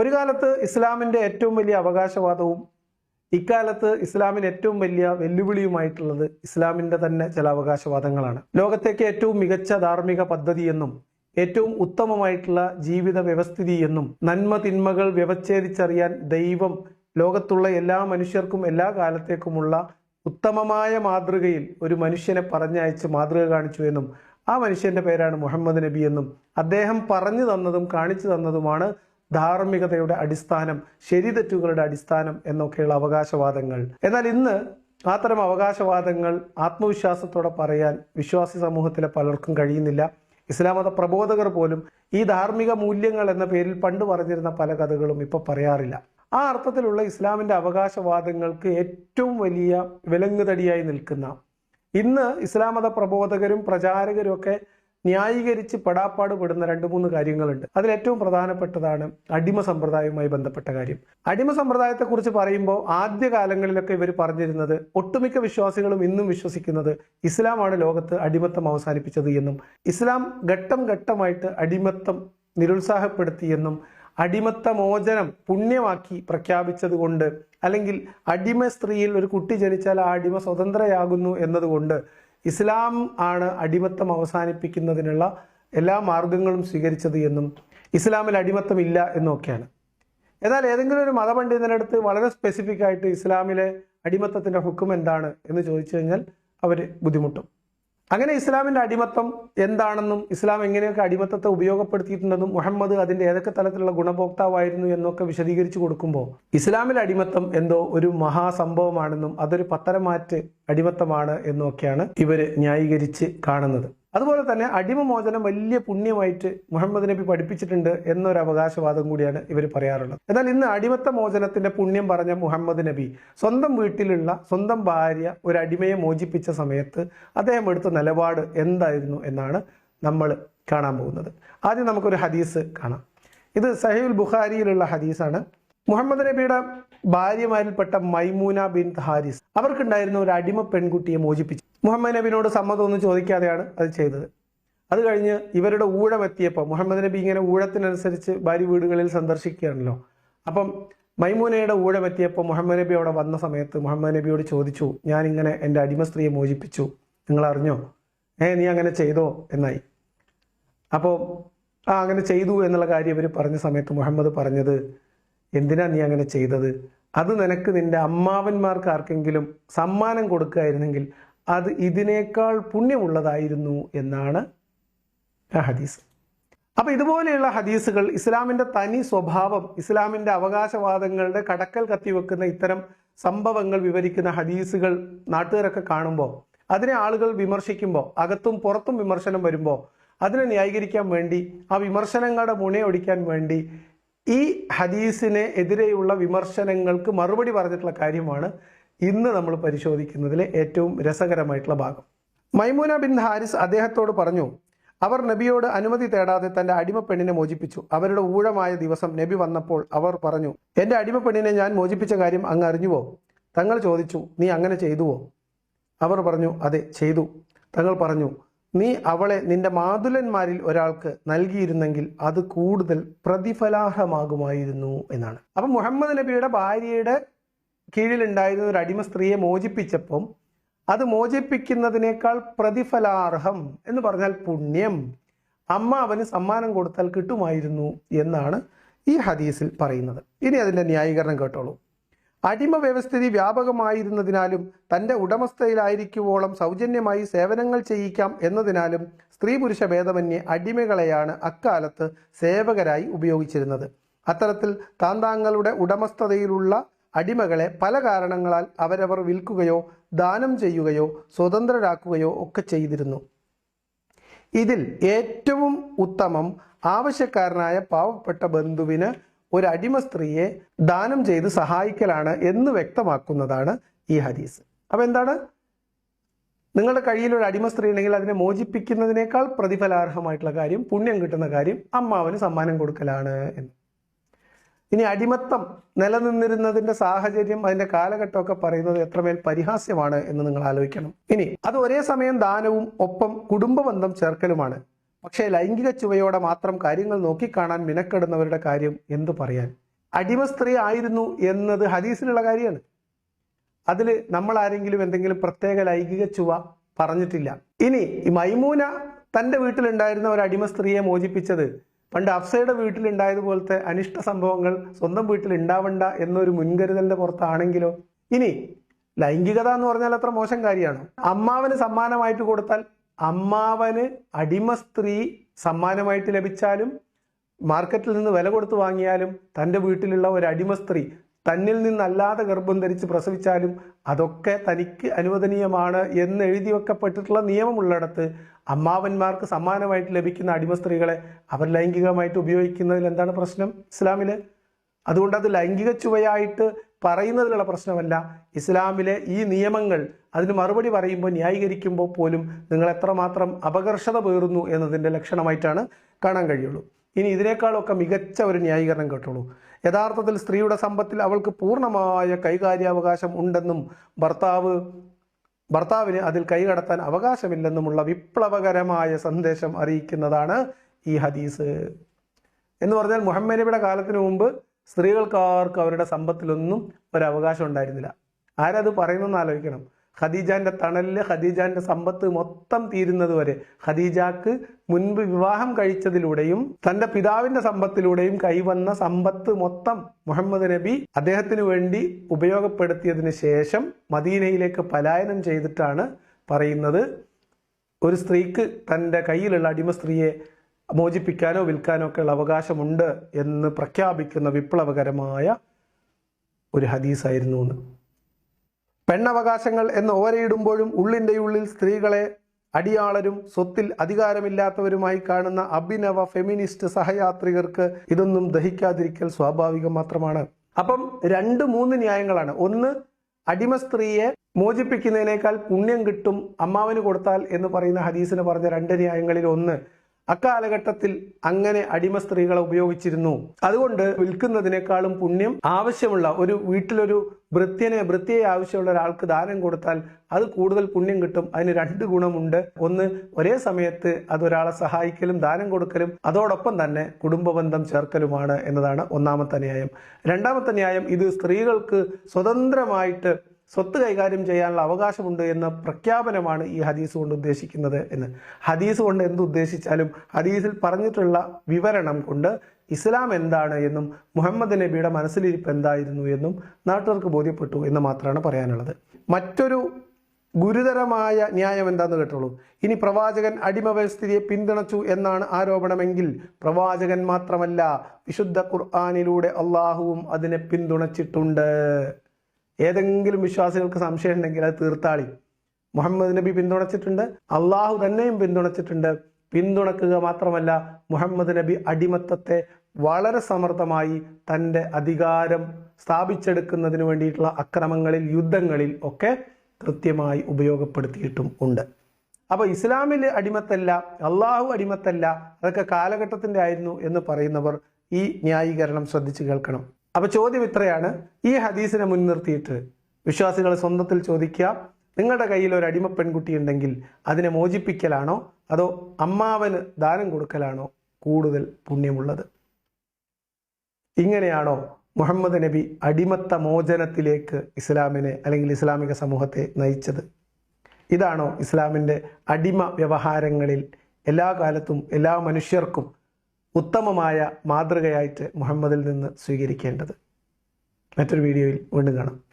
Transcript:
ഒരു കാലത്ത് ഇസ്ലാമിന്റെ ഏറ്റവും വലിയ അവകാശവാദവും ഇക്കാലത്ത് ഇസ്ലാമിന് ഏറ്റവും വലിയ വെല്ലുവിളിയുമായിട്ടുള്ളത് ഇസ്ലാമിന്റെ തന്നെ ചില അവകാശവാദങ്ങളാണ്. ലോകത്തേക്ക് ഏറ്റവും മികച്ച ധാർമ്മിക പദ്ധതി എന്നും ഏറ്റവും ഉത്തമമായിട്ടുള്ള ജീവിത വ്യവസ്ഥിതി എന്നും നന്മ തിന്മകൾ വ്യവച്ഛേദിച്ചറിയാൻ ദൈവം ലോകത്തുള്ള എല്ലാ മനുഷ്യർക്കും എല്ലാ കാലത്തേക്കുമുള്ള ഉത്തമമായ മാതൃകയിൽ ഒരു മനുഷ്യനെ പറഞ്ഞയച്ച് മാതൃക കാണിച്ചു എന്നും ആ മനുഷ്യന്റെ പേരാണ് മുഹമ്മദ് നബി എന്നും അദ്ദേഹം പറഞ്ഞു തന്നതും കാണിച്ചു തന്നതുമാണ് ധാർമ്മികതയുടെ അടിസ്ഥാനം ശരിതെറ്റുകളുടെ അടിസ്ഥാനം എന്നൊക്കെയുള്ള അവകാശവാദങ്ങൾ. എന്നാൽ ഇന്ന് അത്തരം അവകാശവാദങ്ങൾ ആത്മവിശ്വാസത്തോടെ പറയാൻ വിശ്വാസി സമൂഹത്തിലെ പലർക്കും കഴിയുന്നില്ല. ഇസ്ലാം മത പ്രബോധകർ പോലും ഈ ധാർമ്മിക മൂല്യങ്ങൾ എന്ന പേരിൽ പണ്ട് പറഞ്ഞിരുന്ന പല കഥകളും ഇപ്പൊ പറയാറില്ല. ആ അർത്ഥത്തിലുള്ള ഇസ്ലാമിന്റെ അവകാശവാദങ്ങൾക്ക് ഏറ്റവും വലിയ വിലങ്ങുതടിയായി നിൽക്കുന്ന ഇന്ന് ഇസ്ലാം മത പ്രബോധകരും പ്രചാരകരും ഒക്കെ ന്യായീകരിച്ച് പെടാപ്പാട് പെടുന്ന രണ്ട് മൂന്ന് കാര്യങ്ങളുണ്ട്. അതിൽ ഏറ്റവും പ്രധാനപ്പെട്ടതാണ് അടിമ സമ്പ്രദായവുമായി ബന്ധപ്പെട്ട കാര്യം. അടിമ സമ്പ്രദായത്തെക്കുറിച്ച് പറയുമ്പോൾ ആദ്യ കാലങ്ങളിലൊക്കെ ഇവർ പറഞ്ഞിരുന്നത് ഒട്ടുമിക്ക വിശ്വാസികളും ഇന്നും വിശ്വസിക്കുന്നത് ഇസ്ലാമാണ് ലോകത്ത് അടിമത്തം അവസാനിപ്പിച്ചത് എന്നും ഇസ്ലാം ഘട്ടം ഘട്ടമായിട്ട് അടിമത്തം നിരുത്സാഹപ്പെടുത്തിയെന്നും അടിമത്ത മോചനം പുണ്യമാക്കി പ്രഖ്യാപിച്ചത് കൊണ്ട് അല്ലെങ്കിൽ അടിമ സ്ത്രീയിൽ ഒരു കുട്ടി ജനിച്ചാൽ ആ അടിമ സ്വതന്ത്രയാകുന്നു എന്നതുകൊണ്ട് ഇസ്ലാം ആണ് അടിമത്തം അവസാനിപ്പിക്കുന്നതിനുള്ള എല്ലാ മാർഗങ്ങളും സ്വീകരിച്ചത് എന്നും ഇസ്ലാമിൽ അടിമത്തം ഇല്ല എന്നൊക്കെയാണ്. എന്നാൽ ഏതെങ്കിലും ഒരു മതപണ്ഡിതനടുത്ത് വളരെ സ്പെസിഫിക് ആയിട്ട് ഇസ്ലാമിലെ അടിമത്തത്തിന്റെ ഹുക്കും എന്താണ് എന്ന് ചോദിച്ചു കഴിഞ്ഞാൽ അവർ ബുദ്ധിമുട്ടും. അങ്ങനെ ഇസ്ലാമിന്റെ അടിമത്തം എന്താണെന്നും ഇസ്ലാം എങ്ങനെയൊക്കെ അടിമത്തത്തെ ഉപയോഗപ്പെടുത്തിയിട്ടുണ്ടെന്നും മുഹമ്മദ് അതിന്റെ ഏതൊക്കെ തലത്തിലുള്ള ഗുണഭോക്താവായിരുന്നു എന്നൊക്കെ വിശദീകരിച്ചു കൊടുക്കുമ്പോൾ ഇസ്ലാമിൽ അടിമത്തം എന്തോ ഒരു മഹാസംഭവമാണെന്നും അതൊരു പത്തരമാറ്റ് അടിമത്തമാണ് എന്നൊക്കെയാണ് ഇവർ ന്യായീകരിച്ച് കാണുന്നത്. അതുപോലെ തന്നെ അടിമമോചനം വലിയ പുണ്യമായിട്ട് മുഹമ്മദ് നബി പഠിപ്പിച്ചിട്ടുണ്ട് എന്നൊരു അവകാശവാദം കൂടിയാണ് ഇവർ പറയാറുള്ളത്. എന്നാൽ ഇന്ന് അടിമത്ത മോചനത്തിന്റെ പുണ്യം പറഞ്ഞ മുഹമ്മദ് നബി സ്വന്തം വീട്ടിലുള്ള സ്വന്തം ഭാര്യ ഒരു അടിമയെ മോചിപ്പിച്ച സമയത്ത് അദ്ദേഹം എടുത്ത നിലപാട് എന്തായിരുന്നു എന്നാണ് നമ്മൾ കാണാൻ പോകുന്നത്. ആദ്യം നമുക്കൊരു ഹദീസ് കാണാം. ഇത് സഹീൽ ബുഖാരിയിലുള്ള ഹദീസാണ്. മുഹമ്മദ് നബിയുടെ ഭാര്യമാരിൽപ്പെട്ട മൈമൂന ബിൻ ഹാരിസ്. അവർക്കുണ്ടായിരുന്ന ഒരു അടിമ പെൺകുട്ടിയെ മോചിപ്പിച്ചു മുഹമ്മദ് നബിനോട് സമ്മതമൊന്നും ചോദിക്കാതെയാണ് അത് ചെയ്തത്. അത് കഴിഞ്ഞ് ഇവരുടെ ഊഴം എത്തിയപ്പോൾ മുഹമ്മദ് നബി ഇങ്ങനെ ഊഴത്തിനനുസരിച്ച് ഭാര്യ വീടുകളിൽ സന്ദർശിക്കുകയാണല്ലോ. അപ്പം മൈമൂനയുടെ ഊഴം എത്തിയപ്പോൾ മുഹമ്മദ് നബി അവിടെ വന്ന സമയത്ത് മുഹമ്മദ് നബിയോട് ചോദിച്ചു ഞാനിങ്ങനെ എന്റെ അടിമ സ്ത്രീയെ മോചിപ്പിച്ചു. നിങ്ങൾ അറിഞ്ഞോ ഏ നീ അങ്ങനെ ചെയ്തോ? എന്നായി. അപ്പോൾ ആ അങ്ങനെ ചെയ്തു എന്നുള്ള കാര്യം ഇവർ പറഞ്ഞ സമയത്ത് മുഹമ്മദ് പറഞ്ഞത് എന്തിനാ നീ അങ്ങനെ ചെയ്തത്? അത് നിനക്ക് നിന്റെ അമ്മാവന്മാർക്ക് ആർക്കെങ്കിലും സമ്മാനം കൊടുക്കുകയായിരുന്നെങ്കിൽ അത് ഇതിനേക്കാൾ പുണ്യമുള്ളതായിരുന്നു എന്നാണ് ഹദീസ്. അപ്പൊ ഇതുപോലെയുള്ള ഹദീസുകൾ ഇസ്ലാമിന്റെ തനി സ്വഭാവം ഇസ്ലാമിന്റെ അവകാശവാദങ്ങളുടെ കടക്കൽ കത്തിവെക്കുന്ന ഇത്തരം സംഭവങ്ങൾ വിവരിക്കുന്ന ഹദീസുകൾ നാട്ടുകാരൊക്കെ കാണുമ്പോൾ അതിനെ ആളുകൾ വിമർശിക്കുമ്പോൾ അകത്തും പുറത്തും വിമർശനം വരുമ്പോൾ അതിനെ ന്യായീകരിക്കാൻ വേണ്ടി ആ വിമർശനങ്ങളുടെ മുണയൊടിക്കാൻ വേണ്ടി ഈ ഹദീസിനെ എതിരെയുള്ള വിമർശനങ്ങൾക്ക് മറുപടി പറഞ്ഞിട്ടുള്ള കാര്യമാണ് ഇന്ന് നമ്മൾ പരിശോധിക്കുന്നതിലെ ഏറ്റവും രസകരമായിട്ടുള്ള ഭാഗം. മൈമൂന ബിൻ ഹാരിസ് അദ്ദേഹത്തോട് പറഞ്ഞു അവർ നബിയോട് അനുമതി തേടാതെ തന്റെ അടിമപ്പെണ്ണിനെ മോചിപ്പിച്ചു. അവരുടെ ഊഴമായ ദിവസം നബി വന്നപ്പോൾ അവർ പറഞ്ഞു എന്റെ അടിമപ്പെണ്ണിനെ ഞാൻ മോചിപ്പിച്ച കാര്യം അങ്ങ് അറിഞ്ഞുവോ? തങ്ങൾ ചോദിച്ചു നീ അങ്ങനെ ചെയ്തുവോ? അവർ പറഞ്ഞു അതെ ചെയ്തു. തങ്ങൾ പറഞ്ഞു നീ അവളെ നിന്റെ മാതുലന്മാരിൽ ഒരാൾക്ക് നൽകിയിരുന്നെങ്കിൽ അത് കൂടുതൽ പ്രതിഫലാർഹമാകുമായിരുന്നു എന്നാണ്. അപ്പൊ മുഹമ്മദ് നബിയുടെ ഭാര്യയുടെ കീഴിലുണ്ടായിരുന്ന ഒരു അടിമ സ്ത്രീയെ മോചിപ്പിച്ചപ്പം അത് മോചിപ്പിക്കുന്നതിനേക്കാൾ പ്രതിഫലാർഹം എന്ന് പറഞ്ഞാൽ പുണ്യം. അമ്മ അവന് സമ്മാനം കൊടുത്താൽ കിട്ടുമായിരുന്നു എന്നാണ് ഈ ഹദീസിൽ പറയുന്നത്. ഇനി അതിന്റെ ന്യായീകരണം കേട്ടോളൂ. അടിമ വ്യവസ്ഥിതി വ്യാപകമായിരുന്നതിനാലും തന്റെ ഉടമസ്ഥയിലായിരിക്കുവോളം സൗജന്യമായി സേവനങ്ങൾ ചെയ്യിക്കാം എന്നതിനാലും സ്ത്രീ പുരുഷ ഭേദമന്യേ അടിമകളെയാണ് അക്കാലത്ത് സേവകരായി ഉപയോഗിച്ചിരുന്നത്. അത്തരത്തിൽ താന്താങ്ങളുടെ ഉടമസ്ഥതയിലുള്ള അടിമകളെ പല കാരണങ്ങളാൽ അവരവർ വിൽക്കുകയോ ദാനം ചെയ്യുകയോ സ്വതന്ത്രരാക്കുകയോ ഒക്കെ ചെയ്തിരുന്നു. ഇതിൽ ഏറ്റവും ഉത്തമം ആവശ്യക്കാരനായ പാവപ്പെട്ട ബന്ധുവിന് ഒരു അടിമ സ്ത്രീയെ ദാനം ചെയ്ത് സഹായിക്കലാണ് എന്ന് വ്യക്തമാക്കുന്നതാണ് ഈ ഹദീസ്. അപ്പൊ എന്താണ്? നിങ്ങളുടെ കയ്യിൽ ഒരു അടിമ സ്ത്രീ ഉണ്ടെങ്കിൽ അതിനെ മോചിപ്പിക്കുന്നതിനേക്കാൾ പ്രതിഫലാർഹമായിട്ടുള്ള കാര്യം പുണ്യം കിട്ടുന്ന കാര്യം അമ്മാവന് സമ്മാനം കൊടുക്കലാണ് എന്ന്. ഇനി അടിമത്തം നിലനിന്നിരുന്നതിന്റെ സാഹചര്യം അതിന്റെ കാലഘട്ടമൊക്കെ പറയുന്നത് എത്രമേൽ പരിഹാസ്യമാണ് എന്ന് നിങ്ങൾ ആലോചിക്കണം. ഇനി അത് ഒരേ സമയം ദാനവും ഒപ്പം കുടുംബബന്ധം ചേർക്കലുമാണ്. പക്ഷേ ലൈംഗിക ചുവയോടെ മാത്രം കാര്യങ്ങൾ നോക്കിക്കാണാൻ മിനക്കെടുന്നവരുടെ കാര്യം എന്തു പറയാൻ? അടിമ സ്ത്രീ ആയിരുന്നു എന്നത് ഹദീസിലുള്ള കാര്യമാണ്. അതിൽ നമ്മൾ ആരെങ്കിലും എന്തെങ്കിലും പ്രത്യേക ലൈംഗിക ചുവ പറഞ്ഞിട്ടില്ല. ഇനി മൈമൂന തന്റെ വീട്ടിലുണ്ടായിരുന്ന ഒരു അടിമ സ്ത്രീയെ മോചിപ്പിച്ചത് പണ്ട് അഫ്സയുടെ വീട്ടിലുണ്ടായതുപോലത്തെ അനിഷ്ട സംഭവങ്ങൾ സ്വന്തം വീട്ടിൽ ഉണ്ടാവണ്ട എന്നൊരു മുൻകരുതലിന്റെ പുറത്താണെങ്കിലോ? ഇനി ലൈംഗികത എന്ന് പറഞ്ഞാൽ അത്ര മോശം കാര്യമാണ്? അമ്മാവന് സമ്മാനമായിട്ട് കൊടുത്താൽ അമ്മാവന് അടിമ സ്ത്രീ സമ്മാനമായിട്ട് ലഭിച്ചാലും മാർക്കറ്റിൽ നിന്ന് വില കൊടുത്ത് വാങ്ങിയാലും തന്റെ വീട്ടിലുള്ള ഒരു അടിമ സ്ത്രീ തന്നിൽ നിന്നല്ലാതെ ഗർഭം ധരിച്ച് പ്രസവിച്ചാലും അതൊക്കെ തനിക്ക് അനുവദനീയമാണ് എന്ന് എഴുതി വെക്കപ്പെട്ടിട്ടുള്ള നിയമമുള്ളിടത്ത് അമ്മാവന്മാർക്ക് സമ്മാനമായിട്ട് ലഭിക്കുന്ന അടിമ സ്ത്രീകളെ അവർ ലൈംഗികമായിട്ട് ഉപയോഗിക്കുന്നതിൽ എന്താണ് പ്രശ്നം? ഇസ്ലാമിൽ അതുകൊണ്ട് അത് ലൈംഗിക ചുവയായിട്ട് പറയുന്നതിലുള്ള പ്രശ്നമല്ല. ഇസ്ലാമിലെ ഈ നിയമങ്ങൾ അതിന് മറുപടി പറയുമ്പോൾ ന്യായീകരിക്കുമ്പോൾ പോലും നിങ്ങൾ എത്രമാത്രം അപകർഷത പേറുന്നു എന്നതിന്റെ ലക്ഷണമായിട്ടാണ് കാണാൻ കഴിയുള്ളൂ. ഇനി ഇതിനേക്കാളൊക്കെ മികച്ച ഒരു ന്യായീകരണം കേട്ടോളൂ. യഥാർത്ഥത്തിൽ സ്ത്രീയുടെ സമ്പത്തിൽ അവൾക്ക് പൂർണമായ കൈകാര്യാവകാശം ഉണ്ടെന്നും ഭർത്താവ് ഭർത്താവിന് അതിൽ കൈകടത്താൻ അവകാശമില്ലെന്നുമുള്ള വിപ്ലവകരമായ സന്ദേശം അറിയിക്കുന്നതാണ് ഈ ഹദീസ്. എന്ന് പറഞ്ഞാൽ മുഹമ്മദ് നബിയുടെ കാലത്തിന് മുമ്പ് സ്ത്രീകൾക്കാർക്ക് അവരുടെ സമ്പത്തിലൊന്നും ഒരു അവകാശം ഉണ്ടായിരുന്നില്ല. ആരത് പറയുന്നെന്ന് ആലോചിക്കണം. ഖദീജാന്റെ തണലിൽ ഖദീജാന്റെ സമ്പത്ത് മൊത്തം തീരുന്നത് വരെ ഖദീജാക്ക് മുൻപ് വിവാഹം കഴിച്ചതിലൂടെയും തന്റെ പിതാവിന്റെ സമ്പത്തിലൂടെയും കൈവന്ന സമ്പത്ത് മൊത്തം മുഹമ്മദ് നബി അദ്ദേഹത്തിന് വേണ്ടി ഉപയോഗപ്പെടുത്തിയതിന് ശേഷം മദീനയിലേക്ക് പലായനം ചെയ്തിട്ടാണ് പറയുന്നത്. ഒരു സ്ത്രീക്ക് തന്റെ കയ്യിലുള്ള അടിമ സ്ത്രീയെ മോചിപ്പിക്കാനോ വിൽക്കാനോ ഒക്കെ ഉള്ള അവകാശമുണ്ട് എന്ന് പ്രഖ്യാപിക്കുന്ന വിപ്ലവകരമായ ഒരു ഹദീസായിരുന്നു എന്ന്. പെണ്ണവകാശങ്ങൾ എന്ന് ഓരയിടുമ്പോഴും ഉള്ളിന്റെ ഉള്ളിൽ സ്ത്രീകളെ അടിയാളരും സ്വത്തിൽ അധികാരമില്ലാത്തവരുമായി കാണുന്ന അഭിനവ ഫെമിനിസ്റ്റ് സഹയാത്രികർക്ക് ഇതൊന്നും ദഹിക്കാതിരിക്കൽ സ്വാഭാവികം മാത്രമാണ്. അപ്പം രണ്ട് മൂന്ന് ന്യായങ്ങളാണ്. ഒന്ന് അടിമ സ്ത്രീയെ മോചിപ്പിക്കുന്നതിനേക്കാൾ പുണ്യം കിട്ടും അമ്മാവന് കൊടുത്താൽ എന്ന് പറയുന്ന ഹദീസിന് പറഞ്ഞ രണ്ട് ന്യായങ്ങളിൽ ഒന്ന് അക്കാലഘട്ടത്തിൽ അങ്ങനെ അടിമ സ്ത്രീകളെ ഉപയോഗിച്ചിരുന്നു. അതുകൊണ്ട് വിൽക്കുന്നതിനേക്കാളും പുണ്യം ആവശ്യമുള്ള ഒരു വീട്ടിലൊരു ഭൃത്യനെ ഭൃത്യയെ ആവശ്യമുള്ള ഒരാൾക്ക് ദാനം കൊടുത്താൽ അത് കൂടുതൽ പുണ്യം കിട്ടും. അതിന് രണ്ട് ഗുണമുണ്ട്. ഒന്ന് ഒരേ സമയത്ത് അത് ഒരാളെ സഹായിക്കലും ദാനം കൊടുക്കലും അതോടൊപ്പം തന്നെ കുടുംബബന്ധം ചേർക്കലുമാണ് എന്നതാണ് ഒന്നാമത്തെ ന്യായം രണ്ടാമത്തെ ന്യായം ഇത് സ്ത്രീകൾക്ക് സ്വതന്ത്രമായിട്ട് സ്വത്ത് കൈകാര്യം ചെയ്യാനുള്ള അവകാശമുണ്ട് എന്ന പ്രഖ്യാപനമാണ് ഈ ഹദീസ് കൊണ്ട് ഉദ്ദേശിക്കുന്നത് എന്ന്. ഹദീസ് കൊണ്ട് എന്ത് ഉദ്ദേശിച്ചാലും ഹദീസിൽ പറഞ്ഞിട്ടുള്ള വിവരണം കൊണ്ട് ഇസ്ലാം എന്താണ് എന്നും മുഹമ്മദ് നബിയുടെ മനസ്സിലിരിപ്പ് എന്തായിരുന്നു എന്നും നാട്ടുകാർക്ക് ബോധ്യപ്പെട്ടു എന്ന് മാത്രമാണ് പറയാനുള്ളത്. മറ്റൊരു ഗുരുതരമായ ന്യായം എന്താന്ന് കേട്ടോളൂ. ഇനി പ്രവാചകൻ അടിമ വ്യവസ്ഥിതിയെ പിന്തുണച്ചു എന്നാണ് ആരോപണമെങ്കിൽ പ്രവാചകൻ മാത്രമല്ല വിശുദ്ധ ഖുർആാനിലൂടെ അള്ളാഹുവും അതിനെ പിന്തുണച്ചിട്ടുണ്ട്. ഏതെങ്കിലും വിശ്വാസികൾക്ക് സംശയം ഉണ്ടെങ്കിൽ അത് തീർത്താളി. മുഹമ്മദ് നബി പിന്തുണച്ചിട്ടുണ്ട് അള്ളാഹു തന്നെയും പിന്തുണച്ചിട്ടുണ്ട്. പിന്തുണക്കുക മാത്രമല്ല മുഹമ്മദ് നബി അടിമത്തത്തെ വളരെ സമർത്ഥമായി തന്റെ അധികാരം സ്ഥാപിച്ചെടുക്കുന്നതിന് വേണ്ടിയിട്ടുള്ള അക്രമങ്ങളിൽ യുദ്ധങ്ങളിൽ ഒക്കെ കൃത്യമായി ഉപയോഗപ്പെടുത്തിയിട്ടും ഉണ്ട്. അപ്പോൾ ഇസ്ലാമിൽ അടിമത്തല്ല അള്ളാഹു അടിമത്തല്ല അതൊക്കെ കാലഘട്ടത്തിന്റെ ആയിരുന്നു എന്ന് പറയുന്നവർ ഈ ന്യായീകരണം ശ്രദ്ധിച്ചു കേൾക്കണം. അപ്പൊ ചോദ്യം ഇത്രയാണ്. ഈ ഹദീസിനെ മുൻനിർത്തിയിട്ട് വിശ്വാസികൾ സ്വന്തത്തിൽ ചോദിക്കുക നിങ്ങളുടെ കയ്യിൽ ഒരു അടിമ പെൺകുട്ടി ഉണ്ടെങ്കിൽ അതിനെ മോചിപ്പിക്കലാണോ അതോ അമ്മാവന് ദാനം കൊടുക്കലാണോ കൂടുതൽ പുണ്യമുള്ളത്? ഇങ്ങനെയാണോ മുഹമ്മദ് നബി അടിമത്ത മോചനത്തിലേക്ക് ഇസ്ലാമിനെ അല്ലെങ്കിൽ ഇസ്ലാമിക സമൂഹത്തെ നയിച്ചത്? ഇതാണോ ഇസ്ലാമിന്റെ അടിമ വ്യവഹാരങ്ങളിൽ എല്ലാ കാലത്തും എല്ലാ മനുഷ്യർക്കും ഉത്തമമായ മാതൃകയായിട്ട് മുഹമ്മദിൽ നിന്ന് സ്വീകരിക്കേണ്ടത്. മറ്റൊരു വീഡിയോയിൽ വീണ്ടും കാണാം.